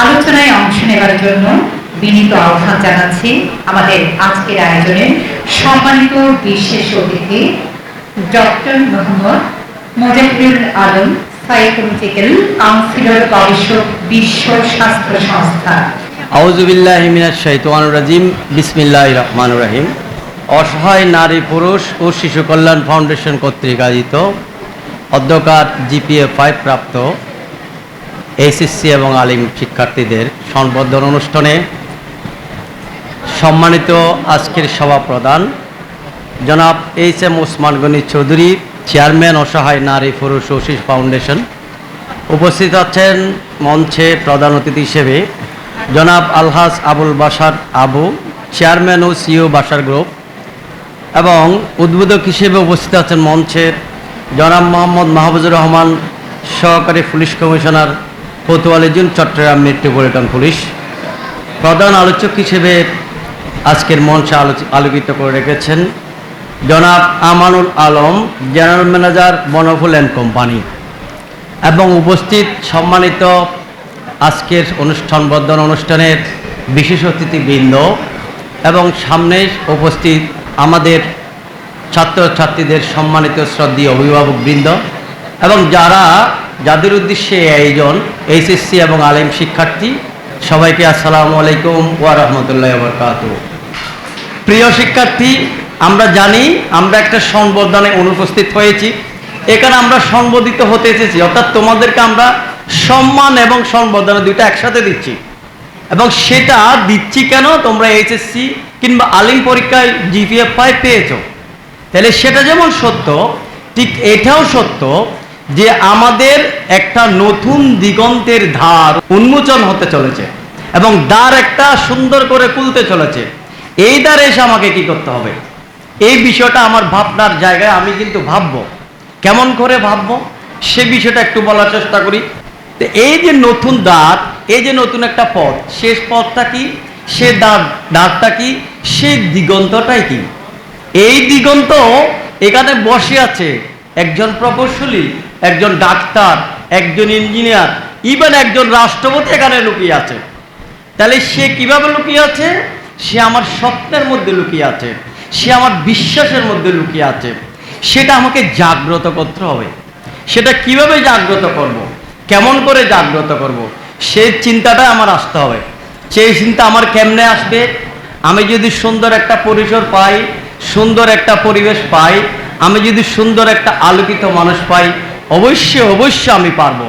আলোচনায় অংশ নেবার জন্য বিনীত আহ্বান জানাচ্ছি আমাদের আজকের আয়োজনে সম্মানিত বিশেষ অতিথি, doctor Mohammad Mozahirul Alam psychological counsellor গবেষক বিশ্ব স্বাস্থ্য সংস্থা। আউজুবিল্লাহ মিনাশ শাইতানির রাজিম বিসমিল্লাহ রহমান রহিম। অসহায় নারী পুরুষ ও শিশু কল্যাণ ফাউন্ডেশন কর্তৃক আয়োজিত অধ্যকার জিপিএ ফাইভ প্রাপ্ত এইচএসসি এবং আলিম শিক্ষার্থীদের সংবর্ধন অনুষ্ঠানে সম্মানিত আজকের সভা প্রধান জনাব H M Osman Gani Chowdhury, chairman অসহায় নারী পুরুষ ও শিশু ফাউন্ডেশন। উপস্থিত আছেন মঞ্চে প্রধান অতিথি হিসেবে জনাব আলহাজ আবুল বাসার আবু, চেয়ারম্যান ও সিও বাসার গ্রুপ। এবং উদ্বোধক হিসেবে উপস্থিত আছেন মঞ্চে জনাব মোহাম্মদ মাহবুজুর রহমান, সহকারী পুলিশ কমিশনার কোতোয়ালিজুন চট্টগ্রাম মেট্রোপলিটন পুলিশ। প্রধান আলোচক হিসেবে আজকের মঞ্চে আলোকিত করে রেখেছেন জনাব Amanul Alam, general manager Bonful and company এবং উপস্থিত সম্মানিত আজকের অনুষ্ঠান বর্ধন অনুষ্ঠানের বিশেষ অতিথিবৃন্দ এবং সামনে উপস্থিত আমাদের ছাত্রছাত্রীদের সম্মানিত শ্রদ্ধীয় অভিভাবকবৃন্দ এবং যারা যাদের উদ্দেশ্যে আয়োজন এইচএসসি এবং আলিম শিক্ষার্থী, সবাইকে আসসালামু আলাইকুম ওয়া রাহমাতুল্লাহি ওয়া বারাকাতুহু। প্রিয় শিক্ষার্থী, আমরা জানি আমরা একটা সংবর্ধনে অনুপস্থিত হয়েছি। এখানে আমরা সংবোধিত হতে এসেছি। অর্থাৎ তোমাদেরকে আমরা সম্মান এবং সংবর্ধনা দুইটা একসাথে দিচ্ছি। এবং সেটা দিচ্ছি কেন? তোমরা এইচএসসি কিংবা আলিম পরীক্ষায় জিপিএফ ফাইভ পেয়েছ। তাহলে সেটা যেমন সত্য, ঠিক এটাও সত্য যে আমাদের একটা নতুন দিগন্তের ধার উন্মোচন হতে চলেছে এবং দ্বার একটা সুন্দর করে খুলতে চলেছে। এই দ্বারে এসে আমাকে কি করতে হবে? এই বিষয়টা আমার ভাবনার জায়গায় আমি কিন্তু ভাববো। কেমন করে ভাববো? সে বিষয়টা একটু বলার চেষ্টা করি। তো এই যে নতুন দ্বার, এই যে নতুন একটা পথ, শেষ পথটা কি? সে দ্বার, দ্বারটা কি? সে দিগন্তটাই কি? এই দিগন্ত এখানে বসে আছে একজন প্রকৌশলী। একজন ডাক্তার, একজন ইঞ্জিনিয়ার ইভেন একজন রাষ্ট্রপতি এখানে লুকিয়ে আছে। তাহলে সে কীভাবে লুকিয়ে আছে? সে আমার স্বপ্নের মধ্যে লুকিয়ে আছে। সে আমার বিশ্বাসের মধ্যে লুকিয়ে আছে। সেটা আমাকে জাগ্রত করতে হবে। সেটা কীভাবে জাগ্রত করব। কেমন করে জাগ্রত করব। সেই চিন্তাটা আমার আসতে হবে। সেই চিন্তা আমার কেমনে আসবে? আমি যদি সুন্দর একটা পরিসর পাই, সুন্দর একটা পরিবেশ পাই, আমি যদি সুন্দর একটা আলোকিত মানুষ পাই অবশ্যই অবশ্যই আমি পারব।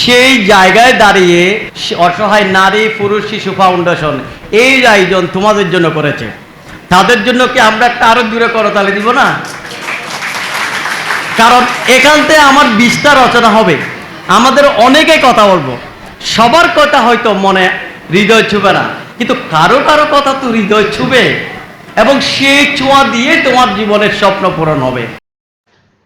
সেই জায়গায় দাঁড়িয়ে অসহায় নারী, পুরুষ, শিশু ফাউন্ডেশন এই আয়োজন তোমাদের জন্য করেছে। তাদের জন্য কি আমরা একটা আরও দূরে করতালি দিব না? কারণ এখান থেকে আমার বিস্তার রচনা হবে। আমাদের অনেকে কথা বলব। সবার কথা হয়তো মনে হৃদয় ছুবে না, কিন্তু কারও কারও কথা তো হৃদয় ছুবে। এবং সেই ছোঁয়া দিয়ে তোমার জীবনের স্বপ্ন পূরণ হবে।